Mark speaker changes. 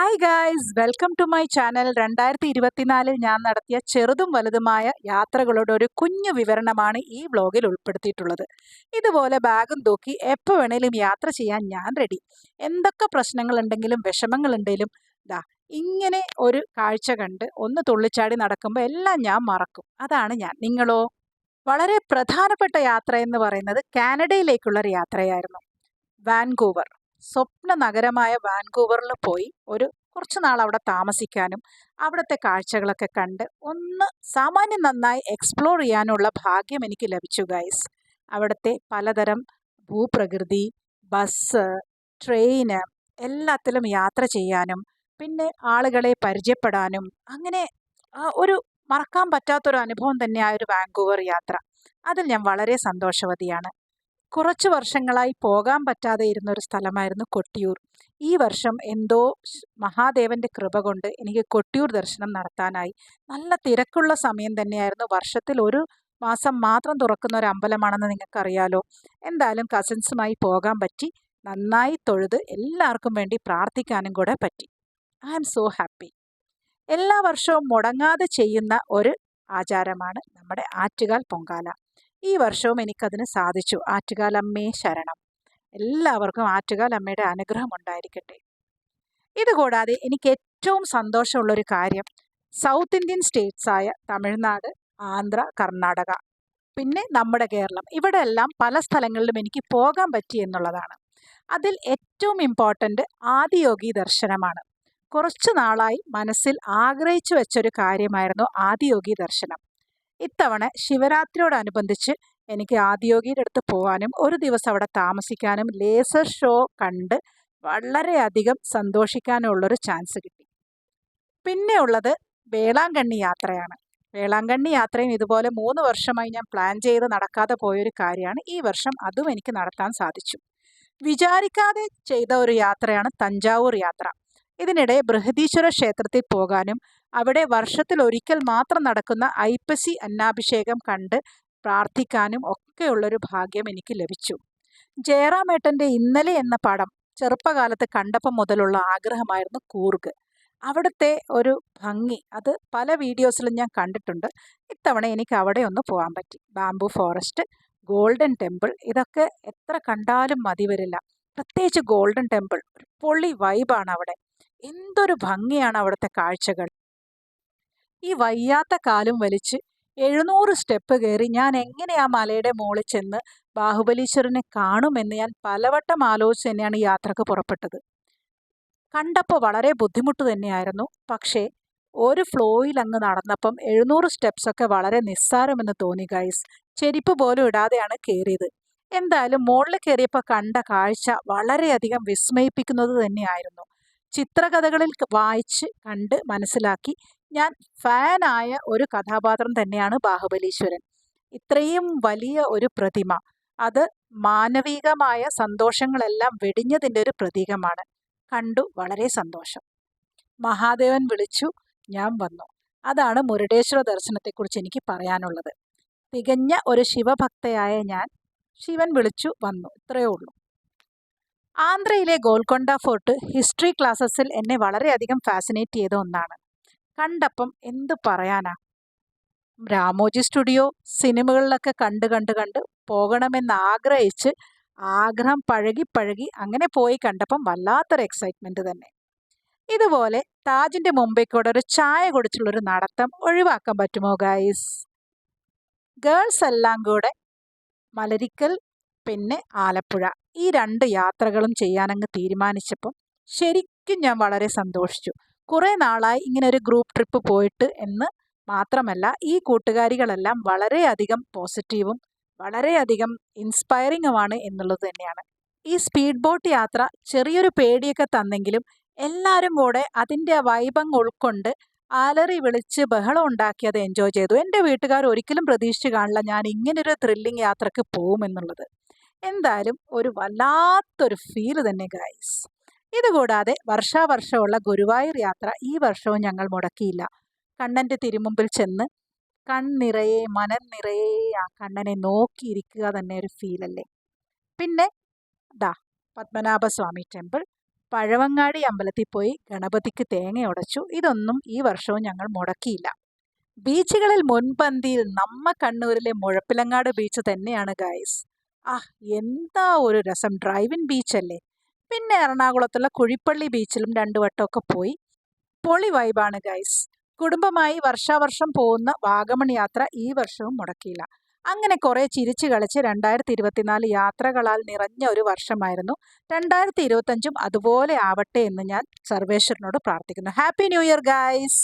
Speaker 1: Hi guys welcome to my channel രണ്ടായിരത്തി ഇരുപത്തിനാലിൽ ഞാൻ നടത്തിയ ചെറുതും വലുതുമായ യാത്രകളുടെ ഒരു കുഞ്ഞു വിവരണമാണ് ഈ വ്ലോഗിൽ ഉൾപ്പെടുത്തിയിട്ടുള്ളത്. ഇതുപോലെ ബാഗും തൂക്കി എപ്പോൾ വേണേലും യാത്ര ചെയ്യാൻ ഞാൻ റെഡി എന്തൊക്കെ പ്രശ്നങ്ങളുണ്ടെങ്കിലും വിഷമങ്ങളുണ്ടെങ്കിലും ദാ ഇങ്ങനെ ഒരു കാഴ്ച കണ്ട് ഒന്ന് തുള്ളിച്ചാടി നടക്കുമ്പോൾ എല്ലാം ഞാൻ മറക്കും. അതാണ് ഞാൻ. നിങ്ങളോ? വളരെ പ്രധാനപ്പെട്ട യാത്ര എന്ന് പറയുന്നത് കാനഡയിലേക്കുള്ള ഒരു യാത്രയായിരുന്നു. വാൻകൂവർ. സ്വപ്ന നഗരമായ വാൻകൂവറിൽ പോയി ഒരു കുറച്ച് നാൾ അവിടെ താമസിക്കാനും അവിടുത്തെ കാഴ്ചകളൊക്കെ കണ്ട് ഒന്ന് സാമാന്യം നന്നായി എക്സ്പ്ലോർ ചെയ്യാനുള്ള ഭാഗ്യം എനിക്ക് ലഭിച്ചു ഗൈസ് അവിടുത്തെ പലതരം ഭൂപ്രകൃതി ബസ് ട്രെയിന് എല്ലാത്തിലും യാത്ര ചെയ്യാനും പിന്നെ ആളുകളെ പരിചയപ്പെടാനും അങ്ങനെ ഒരു മറക്കാൻ പറ്റാത്തൊരു അനുഭവം തന്നെയായ ഒരു വാൻകൂവർ യാത്ര. അതിൽ ഞാൻ വളരെ സന്തോഷവതിയാണ്. കുറച്ച് വർഷങ്ങളായി പോകാൻ പറ്റാതെ ഇരുന്ന ഒരു സ്ഥലമായിരുന്നു കൊട്ടിയൂർ. ഈ വർഷം എന്തോ മഹാദേവന്റെ കൃപ കൊണ്ട് എനിക്ക് കൊട്ടിയൂർ ദർശനം നടത്താനായി. നല്ല തിരക്കുള്ള സമയം തന്നെയായിരുന്നു. വർഷത്തിൽ ഒരു മാസം മാത്രം തുറക്കുന്ന ഒരു അമ്പലമാണെന്ന് നിങ്ങൾക്കറിയാലോ. എന്തായാലും കസിൻസുമായി പോകാൻ പറ്റി. നന്നായി തൊഴുത് എല്ലാവർക്കും വേണ്ടി പ്രാർത്ഥിക്കാനും കൂടെ പറ്റി. I am so happy. എല്ലാ വർഷവും മുടങ്ങാതെ ചെയ്യുന്ന ഒരു ആചാരമാണ് നമ്മുടെ ആറ്റുകാൽ പൊങ്കാല. ഈ വർഷവും എനിക്കതിന് സാധിച്ചു. ആറ്റുകാലമ്മേ ശരണം. എല്ലാവർക്കും ആറ്റുകാലമ്മയുടെ അനുഗ്രഹം ഉണ്ടായിരിക്കട്ടെ. ഇതുകൂടാതെ എനിക്ക് ഏറ്റവും സന്തോഷമുള്ള ഒരു കാര്യം. സൗത്ത് ഇന്ത്യൻ സ്റ്റേറ്റ്സായ തമിഴ്നാട് ആന്ധ്ര കർണാടക പിന്നെ നമ്മുടെ കേരളം. ഇവിടെ എല്ലാം പല സ്ഥലങ്ങളിലും എനിക്ക് പോകാൻ പറ്റി എന്നുള്ളതാണ്. അതിൽ ഏറ്റവും ഇമ്പോർട്ടന്റ് ആദിയോഗി ദർശനമാണ്. കുറച്ചു നാളായി മനസ്സിൽ ആഗ്രഹിച്ചു വെച്ചൊരു കാര്യമായിരുന്നു ആദിയോഗി ദർശനം. ഇത്തവണ ശിവരാത്രിയോടനുബന്ധിച്ച് എനിക്ക് ആദിയോഗിയുടെ അടുത്ത് പോകാനും ഒരു ദിവസം അവിടെ താമസിക്കാനും ലേസർ ഷോ കണ്ട് വളരെയധികം സന്തോഷിക്കാനുള്ളൊരു ചാൻസ് കിട്ടി. പിന്നെ ഉള്ളത് വേളാങ്കണ്ണി യാത്രയാണ്. വേളാങ്കണ്ണി യാത്രയും ഇതുപോലെ മൂന്ന് വർഷമായി ഞാൻ പ്ലാൻ ചെയ്ത് നടക്കാതെ പോയൊരു കാര്യമാണ്. ഈ വർഷം അതും എനിക്ക് നടത്താൻ സാധിച്ചു. വിചാരിക്കാതെ ചെയ്ത ഒരു യാത്രയാണ് തഞ്ചാവൂർ യാത്ര. ഇതിനിടെ ബൃഹദീശ്വര ക്ഷേത്രത്തിൽ പോകാനും അവിടെ വർഷത്തിൽ ഒരിക്കൽ മാത്രം നടക്കുന്ന ഐപ്പസി അന്നാഭിഷേകം കണ്ട് പ്രാർത്ഥിക്കാനും ഒക്കെയുള്ളൊരു ഭാഗ്യം എനിക്ക് ലഭിച്ചു. ജയറാമേട്ടന്റെ ഇന്നലെ എന്ന പടം ചെറുപ്പകാലത്ത് കണ്ടപ്പം മുതലുള്ള ആഗ്രഹമായിരുന്നു കൂർഗ്. അവിടുത്തെ ഒരു ഭംഗി അത് പല വീഡിയോസിലും ഞാൻ കണ്ടിട്ടുണ്ട്. ഇത്തവണ എനിക്ക് അവിടെ ഒന്ന് പോകാൻ പറ്റി. ബാംബു ഫോറസ്റ്റ് ഗോൾഡൻ ടെമ്പിൾ ഇതൊക്കെ എത്ര കണ്ടാലും മതി വരില്ല. പ്രത്യേകിച്ച് ഗോൾഡൻ ടെമ്പിൾ ഒരു പൊള്ളി വൈബാണ് അവിടെ. എന്തൊരു ഭംഗിയാണ് അവിടുത്തെ കാഴ്ചകൾ. ഈ വയ്യാത്ത കാലും വലിച്ച് എഴുന്നൂറ് സ്റ്റെപ്പ് കയറി ഞാൻ എങ്ങനെ ആ മലയുടെ മുകളിൽ ചെന്ന് ബാഹുബലീശ്വരനെ കാണുമെന്ന് ഞാൻ പലവട്ടം ആലോചിച്ച് തന്നെയാണ് യാത്രയ്ക്ക് പുറപ്പെട്ടത്. കണ്ടപ്പോൾ വളരെ ബുദ്ധിമുട്ട് തന്നെയായിരുന്നു. പക്ഷേ ഒരു ഫ്ലോയിൽ അങ്ങ് നടന്നപ്പം എഴുന്നൂറ് സ്റ്റെപ്സൊക്കെ വളരെ നിസ്സാരമെന്ന് തോന്നി ഗൈസ്. ചെരിപ്പ് പോലും ഇടാതെയാണ് കയറിയത്. എന്തായാലും മുകളിൽ കയറിയപ്പോൾ കണ്ട കാഴ്ച വളരെയധികം വിസ്മയിപ്പിക്കുന്നത് തന്നെയായിരുന്നു. ചിത്രകഥകളിൽ വായിച്ച് കണ്ട് മനസ്സിലാക്കി. ഞാൻ ഫാനായ ഒരു കഥാപാത്രം തന്നെയാണ് ബാഹുബലീശ്വരൻ. ഇത്രയും വലിയ ഒരു പ്രതിമ. അത് മാനവികമായ സന്തോഷങ്ങളെല്ലാം വെടിഞ്ഞതിന്റെ ഒരു പ്രതീകമാണ്. കണ്ടു വളരെ സന്തോഷം. മഹാദേവൻ വിളിച്ചു ഞാൻ വന്നു. അതാണ് മുരുടേശ്വര ദർശനത്തെക്കുറിച്ച് എനിക്ക് പറയാനുള്ളത്. തികഞ്ഞ ഒരു ശിവഭക്തയായ ഞാൻ ശിവൻ വിളിച്ചു വന്നു. ഇത്രയേ ഉള്ളൂ. ആന്ധ്രയിലെ ഗോൽക്കൊണ്ട ഫോർട്ട് ഹിസ്റ്ററി ക്ലാസ്സസിൽ എന്നെ വളരെയധികം ഫാസിനേറ്റ് ചെയ്ത ഒന്നാണ്. കണ്ടപ്പം എന്ത് പറയാനാ? രാമോജി സ്റ്റുഡിയോ സിനിമകളിലൊക്കെ കണ്ട് കണ്ട് കണ്ട് പോകണമെന്ന് ആഗ്രഹിച്ച് ആഗ്രഹം പഴകി പഴകി അങ്ങനെ പോയി കണ്ടപ്പം വല്ലാത്തൊരു എക്സൈറ്റ്മെന്റ് തന്നെ. ഇതുപോലെ താജിന്റെ മുമ്പേക്കൂടെ കൂടെ ഒരു ചായ കുടിച്ചുള്ളൊരു നടത്തം ഒഴിവാക്കാൻ പറ്റുമോ ഗൈസ് ഗേൾസ് എല്ലാം കൂടെ മലരിക്കൽ പിന്നെ ആലപ്പുഴ. ഈ രണ്ട് യാത്രകളും ചെയ്യാനങ്ങ് തീരുമാനിച്ചപ്പം ശരിക്കും ഞാൻ വളരെ സന്തോഷിച്ചു. കുറേ നാളായി ഇങ്ങനെ ഒരു ഗ്രൂപ്പ് ട്രിപ്പ് പോയിട്ട് എന്ന് മാത്രമല്ല ഈ കൂട്ടുകാരികളെല്ലാം വളരെയധികം പോസിറ്റീവും വളരെയധികം ഇൻസ്പയറിങ്ങുമാണ് എന്നുള്ളത് തന്നെയാണ്. ഈ സ്പീഡ് ബോട്ട് യാത്ര ചെറിയൊരു പേടിയൊക്കെ തന്നെങ്കിലും എല്ലാവരും കൂടെ അതിന്റെ വൈബങ് ഉൾക്കൊണ്ട് അലറി വിളിച്ച് ബഹളം ഉണ്ടാക്കി അത് എൻജോയ് ചെയ്തു. എന്റെ വീട്ടുകാർ ഒരിക്കലും പ്രതീക്ഷിച്ച് കാണില്ല ഞാൻ ഇങ്ങനൊരു ത്രില്ലിംഗ് യാത്രയ്ക്ക് പോകുമെന്നുള്ളത്. എന്തായാലും ഒരു വല്ലാത്തൊരു ഫീൽ തന്നെ ഗൈസ് ഇതുകൂടാതെ വർഷാവർഷമുള്ള ഗുരുവായൂർ യാത്ര ഈ വർഷവും ഞങ്ങൾ മുടക്കിയില്ല. കണ്ണന്റെ തിരുമുമ്പിൽ ചെന്ന് കണ്ണിറയെ മനം നിറയെ ആ കണ്ണനെ നോക്കിയിരിക്കുക തന്നെ ഒരു ഫീലല്ലേ പിന്നെ ദാ പത്മനാഭസ്വാമി ടെമ്പിൾ. പഴവങ്ങാടി അമ്പലത്തിൽ പോയി ഗണപതിക്ക് തേങ്ങ ഉടച്ചു. ഇതൊന്നും ഈ വർഷവും ഞങ്ങൾ മുടക്കിയില്ല. ബീച്ചുകളിൽ മുൻപന്തിയിൽ നമ്മ കണ്ണൂരിലെ മുഴപ്പിലങ്ങാട് ബീച്ച് തന്നെയാണ് ഗൈസ് ആ എന്താ ഒരു രസം. ഡ്രൈവിൻ ബീച്ചല്ലേ. പിന്നെ എറണാകുളത്തുള്ള കുഴിപ്പള്ളി ബീച്ചിലും രണ്ടു വട്ടമൊക്കെ പോയി. പൊളി വൈബാണ് ഗൈസ്. കുടുംബമായി വർഷാവർഷം പോകുന്ന വാഗമൺ യാത്ര ഈ വർഷവും മുടക്കിയില്ല. അങ്ങനെ കുറേ ചിരിച്ചു കളിച്ച് രണ്ടായിരത്തി ഇരുപത്തിനാല് യാത്രകളാൽ നിറഞ്ഞ ഒരു വർഷമായിരുന്നു. രണ്ടായിരത്തി ഇരുപത്തഞ്ചും അതുപോലെ ആവട്ടെ എന്ന് ഞാൻ സർവേശ്വരനോട് പ്രാർത്ഥിക്കുന്നു. Happy new year guys.